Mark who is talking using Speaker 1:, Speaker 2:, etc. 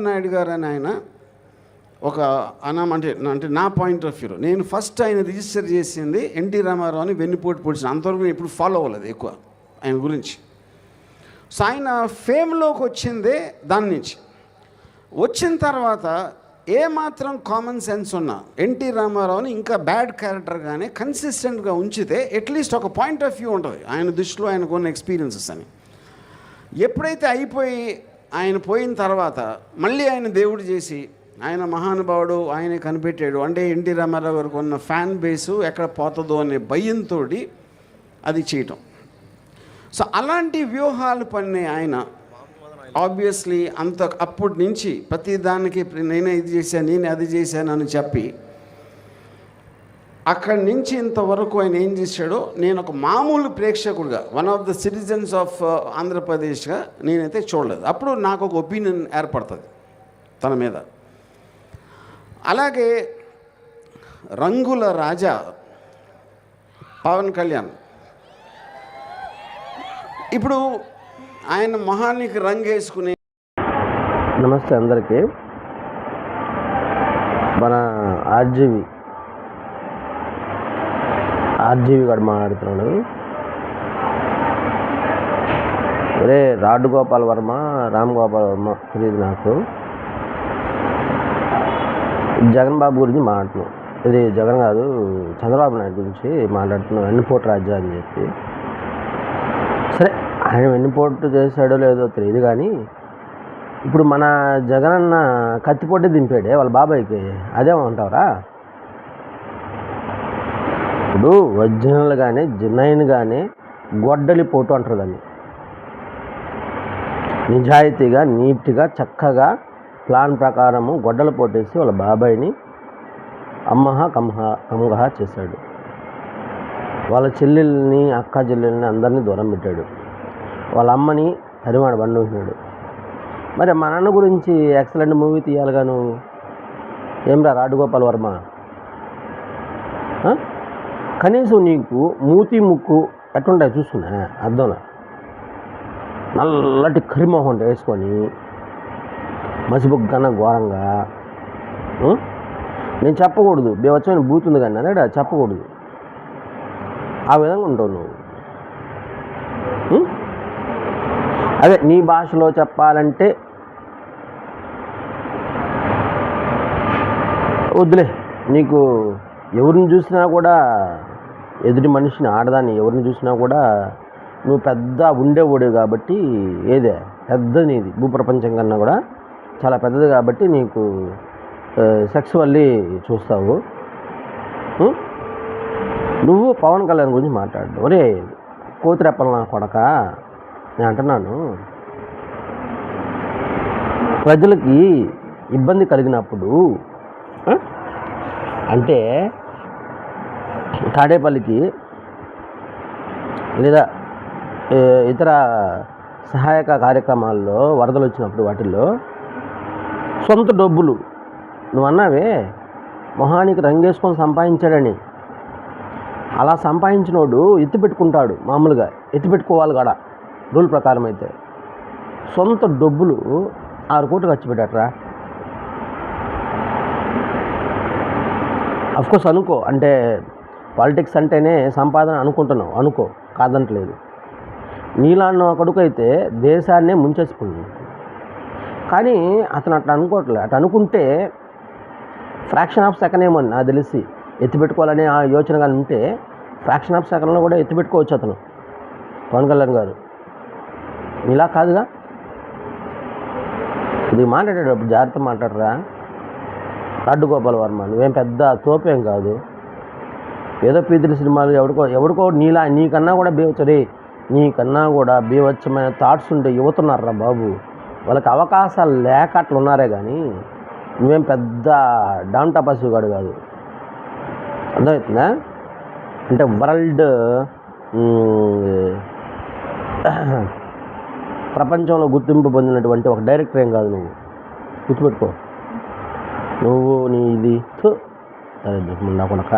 Speaker 1: నాయుడు గారు అని ఆయన ఒక అనం అంటే అంటే నా పాయింట్ ఆఫ్ వ్యూలో నేను ఫస్ట్ ఆయన రిజిస్టర్ చేసింది ఎన్టీ రామారావు అని వెన్నుపోటు పొడిచిన అంతవరకు నేను ఎప్పుడు ఫాలో అవ్వలేదు ఎక్కువ ఆయన గురించి. సో ఆయన ఫేమ్లోకి వచ్చిందే దాని నుంచి. వచ్చిన తర్వాత ఏ మాత్రం కామన్ సెన్స్ ఉన్నా ఎన్టీ రామారావుని ఇంకా బ్యాడ్ క్యారెక్టర్గానే కన్సిస్టెంట్గా ఉంచితే అట్లీస్ట్ ఒక పాయింట్ ఆఫ్ వ్యూ ఉంటుంది. ఆయన దృష్టిలో ఆయనకు ఉన్న ఎక్స్పీరియన్సెస్ అని. ఎప్పుడైతే అయిపోయి ఆయన పోయిన తర్వాత మళ్ళీ ఆయన దేవుడు చేసి ఆయన మహానుభావుడు ఆయన కనిపెట్టాడు. అంటే ఎన్టీ రామారావు గారికి ఉన్న ఫ్యాన్ బేసు ఎక్కడ పోతుందో అనే భయంతో అది చేయటం. సో అలాంటి వ్యూహాలు పన్నే ఆయన. ఆబ్వియస్లీ అంత అప్పటి నుంచి ప్రతి దానికి నేనే ఇది చేశాను నేనే అది చేశాను అని చెప్పి అక్కడి నుంచి ఇంతవరకు ఆయన ఏం చేశాడో నేను ఒక మామూలు ప్రేక్షకుడిగా one of the citizens of ఆంధ్రప్రదేశ్గా నేనైతే చూడలేదు. అప్పుడు నాకు ఒక ఒపీనియన్ ఏర్పడుతుంది తన మీద. అలాగే రంగుల రాజా పవన్ కళ్యాణ్. ఇప్పుడు ఆయన మొహానికి వేసుకునే
Speaker 2: నమస్తే అందరికీ. మన ఆర్జీవి ఆర్జీవి గారు మాట్లాడుతున్నాడు. అరే రాడు గోపాల్ వర్మ రామ్ గోపాల్ వర్మ తెలియదు నాకు. జగన్ బాబు గురించి మాట్లాడుతున్నాం. ఇది జగన్ కాదు చంద్రబాబు నాయుడు గురించి మాట్లాడుతున్నాం. వెన్నుపోటు రాజ్యం అని చెప్పి. సరే ఆయన వెన్నుపోటు చేశాడో లేదో తెలియదు కానీ ఇప్పుడు మన జగన్ అన్న కత్తిపోటే దింపాడే వాళ్ళ బాబాయ్కి. అదేమంటావురా? ఇప్పుడు ఒరిజినల్ కానీ జెన్యున్ కానీ గొడ్డలి పోటు అంటారు దాన్ని. నిజాయితీగా నీట్గా చక్కగా ప్లాన్ ప్రకారము గొడ్డల పోటేసి వాళ్ళ బాబాయ్ని అమ్మహ కమ్హ కమగహ చేశాడు. వాళ్ళ చెల్లెల్ని అక్క చెల్లెల్ని అందరినీ దూరం పెట్టాడు. వాళ్ళ అమ్మని తరిమాడు బండుకున్నాడు మరి మా నాన్న గురించి ఎక్సలెంట్ మూవీ తీయాలిగా నువ్వు రా రాడుగోపాల్ వర్మ? కనీసం నీకు మూతి ముక్కు ఎట్లుంటాయి చూసుకున్నా అర్థంలో నల్లటి కరిమోహం వేసుకొని మసిబుగ్గన ఘోరంగా నేను చెప్పకూడదు. బీవచ్చమైన బూత్ ఉంది కానీ అదే చెప్పకూడదు. ఆ విధంగా ఉంటావు నువ్వు. అదే నీ భాషలో చెప్పాలంటే వద్దులే. నీకు ఎవరిని చూసినా కూడా ఎదుటి మనిషిని ఆడదాన్ని ఎవరిని చూసినా కూడా నువ్వు పెద్ద ఉండేవాడు కాబట్టి ఏదే? పెద్దది నీది. భూప్రపంచం కన్నా కూడా చాలా పెద్దది కాబట్టి నీకు సెక్సువల్లీ చూస్తావు. నువ్వు పవన్ కళ్యాణ్ గురించి మాట్లాడు. ఒరే కోతిరెప్పల నా కొడక? నేను అంటున్నాను. ప్రజలకి ఇబ్బంది కలిగినప్పుడు అంటే తాడేపల్లికి లేదా ఇతర సహాయక కార్యక్రమాల్లో వరదలు వచ్చినప్పుడు వాటిల్లో సొంత డబ్బులు. నువ్వు అన్నావే మొహానికి రంగేసుకొని సంపాదించాడని. అలా సంపాదించినోడు ఎత్తి పెట్టుకుంటాడు మామూలుగా ఎత్తి పెట్టుకోవాలి కాడ? రూల్ ప్రకారం అయితే. సొంత డబ్బులు ఆరు కోట్లు ఖర్చు పెట్టారా అఫ్కోర్స్ అనుకో అంటే పాలిటిక్స్ అంటేనే సంపాదన అనుకుంటున్నావు అనుకో కాదంటలేదు. నీలాన్న కొడుకు అయితే దేశాన్నే ముంచేసుకుంది. కానీ అతను అట్లా అనుకోవట్లేదు అట్లా అనుకుంటే ఫ్రాక్షన్ ఆఫ్ సెకండ్ ఏమో నాకు తెలిసి ఎత్తిపెట్టుకోవాలనే ఆ యోచన కానీ ఉంటే ఫ్రాక్షన్ ఆఫ్ సెకండ్లో కూడా ఎత్తిపెట్టుకోవచ్చు అతను పవన్ కళ్యాణ్ గారు. ఇలా కాదుగా? ఇది మాట్లాడేటప్పుడు జాగ్రత్త మాట్లాడరా? లడ్డు గోపాల్ వర్మ నువ్వేం పెద్ద తోపేం కాదు. ఏదో పీతిరి సినిమాలు ఎవడికో ఎవడికో నీలా నీకన్నా కూడా బీవచ్చరే నీకన్నా కూడా బీవచ్చమైన థాట్స్ ఉంటే యువతున్నారా బాబు. వాళ్ళకి అవకాశాలు లేక అట్లా ఉన్నారే కానీ నువ్వేం పెద్ద డామ్ టపాసు కాదు. అర్థమవుతుందా అంటే వరల్డ్ ప్రపంచంలో గుర్తింపు పొందినటువంటి ఒక డైరెక్టర్ ఏం కాదు నువ్వు. గుర్తుపెట్టుకో. నువ్వు నీ ఇది సరే ముండా కొనక